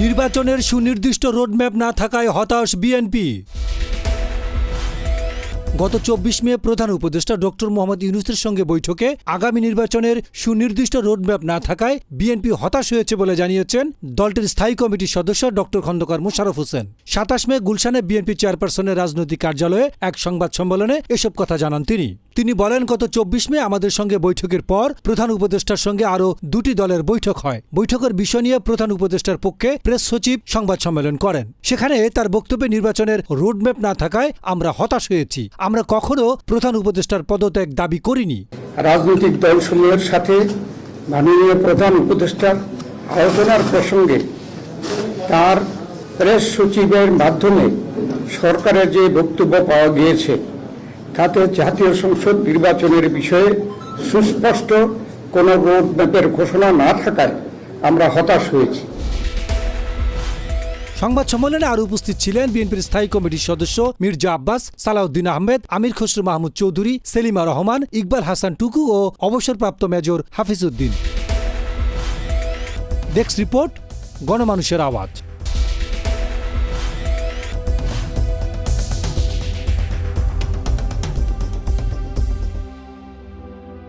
নির্বাচনের সুনির্দিষ্ট রোডম্যাপ না থাকায় হতাশ বিএনপি। গত চব্বিশ মে প্রধান উপদেষ্টা ডক্টর মোহাম্মদ ইউনুসের সঙ্গে বৈঠকে আগামী নির্বাচনের সুনির্দিষ্ট রোডম্যাপ না থাকায় বিএনপি হতাশ হয়েছে বলে জানিয়েছেন দলটির স্থায়ী কমিটির সদস্য ডক্টর খন্দকার মুশারফ হোসেন। সাতাশ মে গুলশানে বিএনপি চেয়ারপারসনের রাজনৈতিক কার্যালয়ে এক সংবাদ সম্মেলনে এসব কথা জানান তিনি। তিনি বলেন, গত চব্বিশ মে আমাদের সঙ্গে বৈঠকের পর প্রধান উপদেষ্টার সঙ্গে আরও দুটি দলের বৈঠক হয়। বৈঠকের বিষয় নিয়ে প্রধান উপদেষ্টার পক্ষে প্রেস সচিব সংবাদ সম্মেলন করেন। সেখানে তার বক্তব্যে নির্বাচনের রোডম্যাপ না থাকায় আমরা হতাশ হয়েছি। আমরা কখনো প্রধান উপদেষ্টার পদত্যাগ দাবি করিনি। রাজনৈতিক দলসমূহের সাথে মাননীয় প্রধান উপদেষ্টার আলোচনার প্রসঙ্গে তার প্রেস সচিবের মাধ্যমে সরকারের যে বক্তব্য পাওয়া গিয়েছে, তাতে জাতীয় সংসদ নির্বাচনের বিষয়ে সুস্পষ্ট কোনো রোড ম্যাপের ঘোষণা না থাকায় আমরা হতাশ হয়েছি। সংবাদ সম্মেলনে আরও উপস্থিত ছিলেন বিএনপির স্থায়ী কমিটির সদস্য মির্জা আব্বাস, সালাউদ্দিন আহমেদ, আমির খসরু মাহমুদ চৌধুরী, সেলিমা রহমান, ইকবাল হাসান টুকু ও অবসরপ্রাপ্ত major Hafiz Uddin desk report, গণমানুষের আওয়াজ।